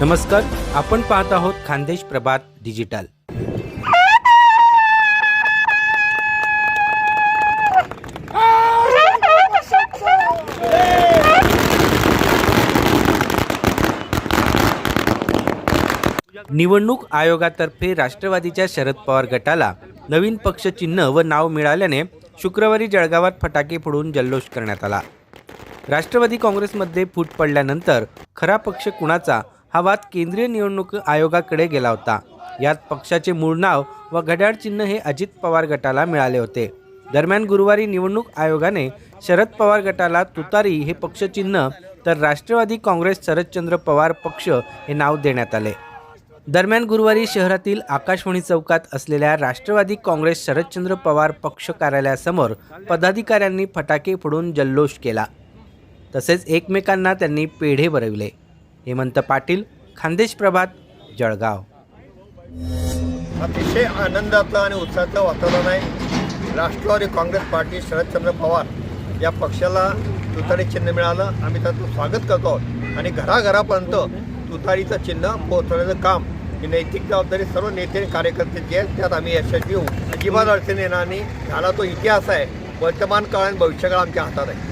नमस्कार आपण पाहत आहोत खानदेश प्रभात डिजिटल निवडणूक आयोगातर्फे राष्ट्रवादीच्या शरद पवार गटाला नवीन पक्ष चिन्ह व नाव मिळाल्याने शुक्रवारी जळगावात फटाके फोडून जल्लोष करण्यात आला. राष्ट्रवादी काँग्रेसमध्ये फूट पडल्यानंतर खरा पक्ष कुणाचा हा वाद केंद्रीय निवडणूक आयोगाकडे गेला होता. यात पक्षाचे मूळ नाव व घड्याळ चिन्ह हे अजित पवार गटाला मिळाले होते. दरम्यान गुरुवारी निवडणूक आयोगाने शरद पवार गटाला तुतारी हे पक्षचिन्ह तर राष्ट्रवादी काँग्रेस शरदचंद्र पवार पक्ष हे नाव देण्यात आले. दरम्यान गुरुवारी शहरातील आकाशवाणी चौकात असलेल्या राष्ट्रवादी काँग्रेस शरदचंद्र पवार पक्ष कार्यालयासमोर पदाधिकाऱ्यांनी फटाके फोडून जल्लोष केला. तसेच एकमेकांना त्यांनी पेढे भरविले. हेमंत पाटील खानदेश प्रभात जळगाव. अतिशय आनंदातलं आणि उत्साहाचं वातावरण आहे. राष्ट्रवादी काँग्रेस पार्टी शरदचंद्र पवार या पक्षाला तुतारी चिन्ह मिळालं. आम्ही त्याचं स्वागत करतो आहोत आणि घराघरापर्यंत तुतारीचं चिन्ह पोहोचवण्याचं काम ही नैतिक जबाबदारी सर्व नेते आणि जे आहेत त्यात आम्ही यशस्वी होऊ. अजिबात अडचण येणार नाही. झाला तो इतिहास आहे. वर्तमान काळ आणि भविष्यकाळ आमच्या हातात आहे.